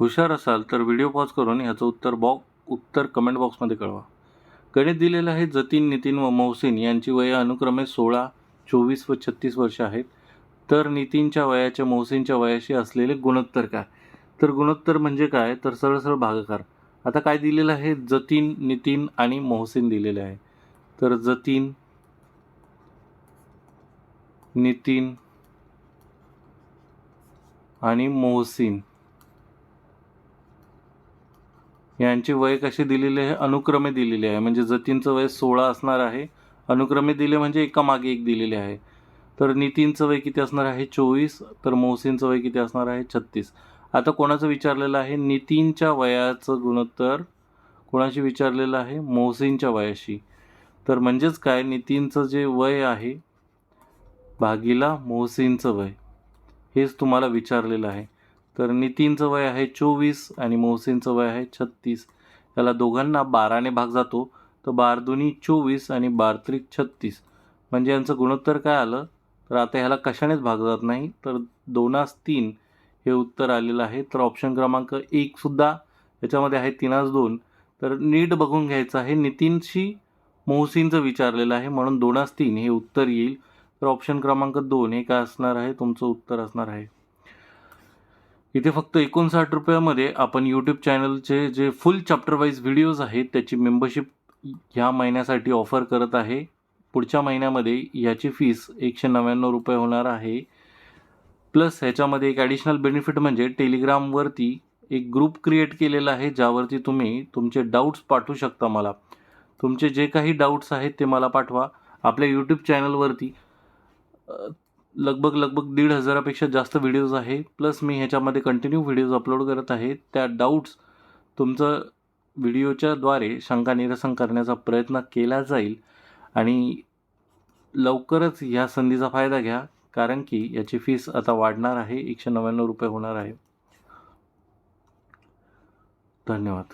हुशार असाल तर व्हिडिओ पॉज करून ह्याचं उत्तर बॉक्स उत्तर कमेंट बॉक्समध्ये कळवा. गणित दिलेलं आहे जतीन नितीन व मोहसिन यांची वय अनुक्रमे सोळा चोवीस व छत्तीस वर्ष आहेत. तर नितीनच्या वयाच्या मोहसिनच्या वयाशी असलेले गुणोत्तर काय? तर गुणोत्तर म्हणजे काय? तर सरळ सरळ भागाकार. आता काय दिलेलं आहे? जतीन नितीन आणि मोहसिन दिलेले आहे. तर जतीन नितीन आणि मोहसिन. यांची वय कशी दिलेली आहे? अनुक्रमे दिलेली आहे. म्हणजे जतीनचं वय सोळा असणार आहे. अनुक्रमे दिले म्हणजे एका मागे एक दिलेले आहे. तर नितीनचं वय किती असणार आहे? चोवीस. तर मोहसिनचं वय किती असणार आहे? छत्तीस. आता कोणाचं विचारलेलं आहे? नितीनच्या वयाचं गुणोत्तर कोणाशी विचारलेलं आहे? मोहसिनच्या वयाशी. तर म्हणजेच काय? नितीनचं जे वय आहे भागीला मोहसिनचं वय. हेच तुम्हाला विचारलेलं आहे. तर नितीनचं वय आहे चोवीस आणि मोहसिनचं वय आहे छत्तीस. याला दोघांना बाराने भाग जातो. तर बार दोन्ही चोवीस आणि बार त्रिक छत्तीस. म्हणजे यांचं गुणोत्तर काय आलं? तर आता ह्याला कशानेच भाग जात नाही. तर दोनास तीन हे उत्तर आलेलं आहे. तर ऑप्शन क्रमांक एकसुद्धा याच्यामध्ये आहे तीनास दोन. तर नीट बघून घ्यायचं आहे. नितीनशी मोहसिनचं विचारलेलं आहे. म्हणून दोनास तीन हे उत्तर येईल. तर ऑप्शन क्रमांक दोन हे काय असणार आहे? तुमचं उत्तर असणार आहे. इथे फक्त एकोणसाठ रुपयामध्ये आपण यूट्यूब चॅनलचे जे फुल चॅप्टर वाईज व्हिडिओज आहेत त्याची मेंबरशिप ह्या महिन्यासाठी ऑफर करत आहे. पुढच्या महिन्यामध्ये याची फीस एकशे नव्याण्णव रुपये होणार आहे. प्लस ह्याच्यामध्ये एक ॲडिशनल बेनिफिट म्हणजे टेलिग्रामवरती एक ग्रुप क्रिएट केलेला आहे ज्यावरती तुम्ही तुमचे डाऊट्स पाठवू शकता मला. तुमचे जे काही डाऊट्स आहेत ते मला पाठवा. आपल्या यूट्यूब चॅनलवरती लगभग लगभग दीड हजारापेक्षा जास्त व्हिडिओज आहे. प्लस मी ह्याच्यामध्ये कंटिन्यू व्हिडिओज अपलोड करत आहे. त्या डाऊट्स तुमचं व्हिडिओच्याद्वारे शंका निरसन करण्याचा प्रयत्न केला जाईल. आणि लवकरच ह्या संधीचा फायदा घ्या. कारण की याची फीस आता वाढणार आहे. एकशे नव्याण्णव रुपये होणार आहे. धन्यवाद.